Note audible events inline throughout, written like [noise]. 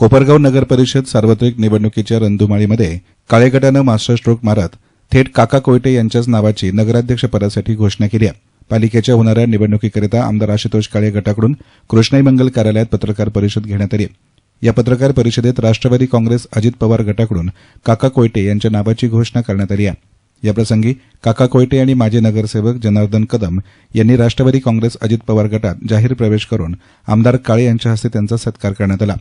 कोपरगाव नगर परिषद सार्वत्रिक निवडणुकीच्या रणधुमाळीमध्ये काळे गटानं मास्टर स्ट्रोक मारत थेट काका कोयटे यांच्याच नावाची नगराध्यक्षपदासाठी घोषणा केली आहे. पालिकेच्या होणाऱ्या निवडणुकीकरिता आमदार आशुतोष काळे गटाकडून कृष्णाई मंगल कार्यालयात पत्रकार परिषद घेण्यात आली. या पत्रकार परिषदेत राष्ट्रवादी काँग्रेस अजित पवार गटाकडून काका कोयटे यांच्या नावाची घोषणा करण्यात आली आहे. याप्रसंगी काका कोयटे आणि माजी नगरसेवक जनार्दन कदम यांनी राष्ट्रवादी काँग्रेस अजित पवार गटात जाहीर प्रवेश करून आमदार काळे यांच्या हस्ते त्यांचा सत्कार करण्यात आला.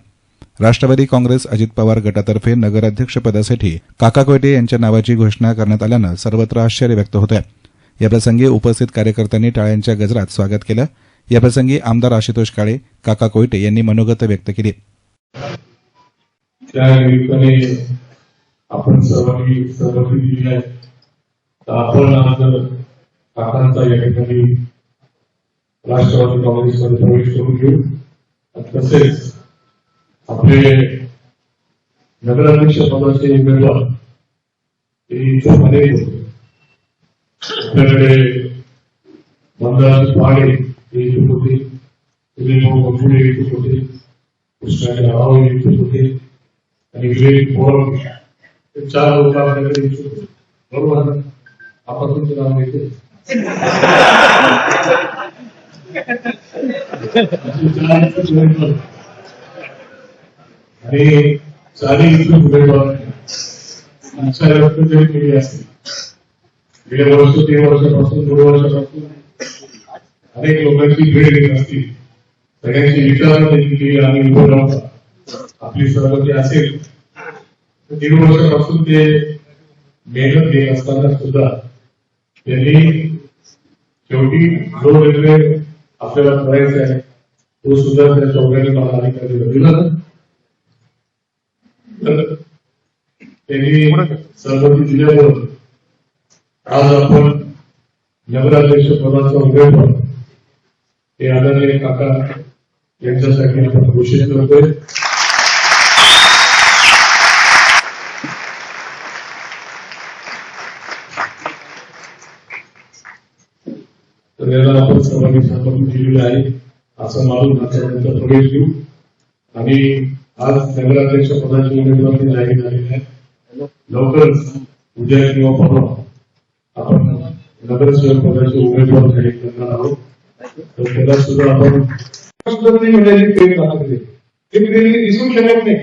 राष्ट्रवादी काँग्रेस अजित पवार गटातर्फे नगराध्यक्षपदासाठी काकाकोयटे यांच्या नावाची घोषणा करण्यात आल्यानं सर्वत्र आश्चर्य व्यक्त होत आहे याप्रसंगी उपस्थित कार्यकर्त्यांनी टाळ्यांच्या गजरात स्वागत केलं. याप्रसंगी आमदार आशुतोष काळे काका कोयटे यांनी मनोगत व्यक्त केली. आपण सर्वांनी सहमती दिली आहे तर आपण आज काकांचा या ठिकाणी राष्ट्रवादी काँग्रेसमध्ये प्रवेश करून घेऊ. तसेच आपले नगराध्यक्ष पदाचे उमेदवार इथं अनेक होते. आपल्याकडे मंदार पहाडे हे होते. होते. कृष्णाचे राव होते. आणि विवेक हे चार लोक आपल्याकडे इच्छुक होते. बरोबर? आपण तुमचं नाव घेतो [laughs] आणि चारही इथून पुढे आमच्या रक्त केली असेल गेल्या वर्ष तीन वर्षापासून दोन वर्षापासून अनेक लोकांची भेट घेत असतील सगळ्यांची विचार देखील केली आणि उभं राहून आपली सहमती असेल. तर तीन वर्षापासून ते मेहनत घेत असताना सुद्धा त्यांनी शेवटी जो निर्णय आपल्याला करायचा आहे तो सुद्धा त्या चौघांनी मला अधिकारी दिला. तर त्यांनी सहभागी दिल्यामुळे आज आपण नगराध्यक्ष पदाचा उमेदवार हे आदरणीय काका यांच्यासाठी आपण घोषित करतोय. तर याला आपण सर्वांनी सहभागी दिलेली आहे असं मानून आजच्यानंतर प्रवेश घेऊ. आणि आज नगराध्यक्ष पदाची उमेदवारी जाहीर झालेली आहे. लवकरच उद्या किंवा परवा आपण नगरसेवक पदाची उमेदवार जाहीर करणार आहोत. तर त्याला सुद्धा आपण दिसू शकत नाही.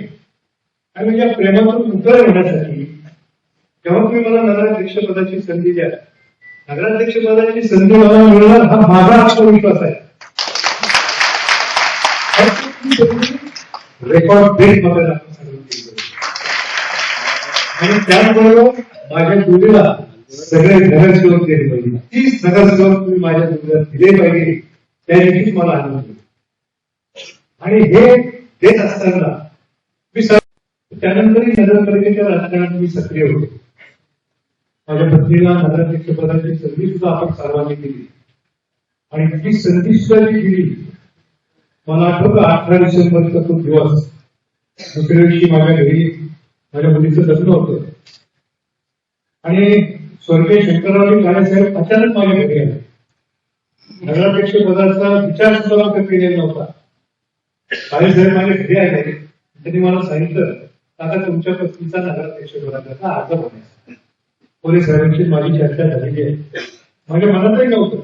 आणि या प्रेमातून उत्तर होण्यासाठी जेव्हा तुम्ही मला नगराध्यक्ष पदाची संधी द्या नगराध्यक्ष पदाची संधी मला मिळणार हा माझा आत्मविश्वास आहे. रेकॉर्ड ब्रेकमध्ये आणि त्याचबरोबर माझ्या मुलीला सगळे नगरसेवक केले पाहिजे. तीच नगरसेवक तुम्ही माझ्या मुलीला दिले पाहिजे त्या देखील मला आनंद आणि हे देत असताना मी स- त्यानंतरही नगरपालिकेच्या राजकारणात मी सक्रिय होतो. माझ्या पत्नीला नगराध्यक्षपदाची संधी सुद्धा आपण सर्वांनी दिली. आणि ती संधी सुद्धा दिली मला आठवतं अठरा डिसेंबरचा तो दिवस दुसऱ्या दिवशी माझ्या घरी माझ्या मुलीचं लग्न होतं. आणि स्वर्गीय शंकरराव काळे साहेब अचानक माझ्या घरी आले. नगराध्यक्ष पदाचा विचार सुद्धा माझा केलेला नव्हता. काळे साहेब माझ्या घरी आले. त्यांनी मला सांगितलं आता तुमच्या पत्नीचा नगराध्यक्ष पदाचा अर्ज बनायचा पोलीस साहेबांची माझी चर्चा झालेली आहे. माझ्या मनातही नव्हतं.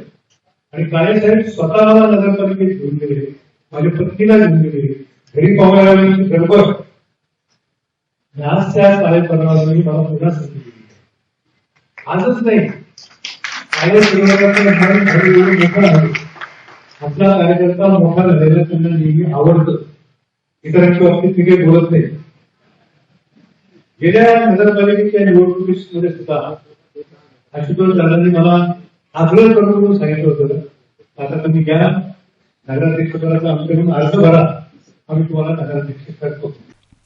आणि काळे साहेब स्वतः नगरपालिकेत घेऊन गेले. माझ्या पत्नीला घेऊन गेले. घरी पाहुण्याची गडबड आणि आज त्या कार्यक्रमाला मला पुन्हा संधी दिली. आजच नाही. काळे परिवाराचं मन हळूहळू आपला कार्यकर्ता मोठा झालेला त्यांना नेहमी आवडतं. इतरांच्या बाबतीत मी काही बोलत नाही. गेल्या नगरपालिकेच्या निवडणुकीमध्ये सुद्धा आशुतोष दादांनी मला आग्रह करून सांगितलं होतं. आता तुम्ही घ्या. आमच्याकडून अर्ज भरा. आम्ही तुम्हाला नगराध्यक्ष करतो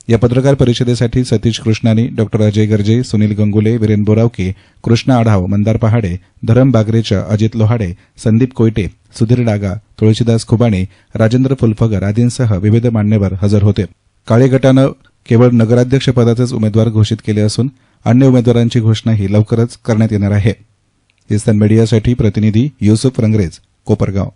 या पत्रकार परिषदेसाठी सतीश कृष्णानी डॉक्टर अजय गर्जे सुनील गंगुले वीरेन बोरावके कृष्णा आढाव मंदार पहाडे धरम बागरेच्या अजित लोहाडे संदीप कोयटे सुधीर डागा तुळशीदास खुबाणे राजेंद्र फुलफगर आदींसह विविध मान्यवर हजर होते. काळे गटानं केवळ नगराध्यक्षपदाचेच उमेदवार घोषित केले असून अन्य उमेदवारांची घोषणाही लवकरच करण्यात येणार आहे. इस्तान मीडियासाठी प्रतिनिधी युसुफ रंगरेज कोपरगाव.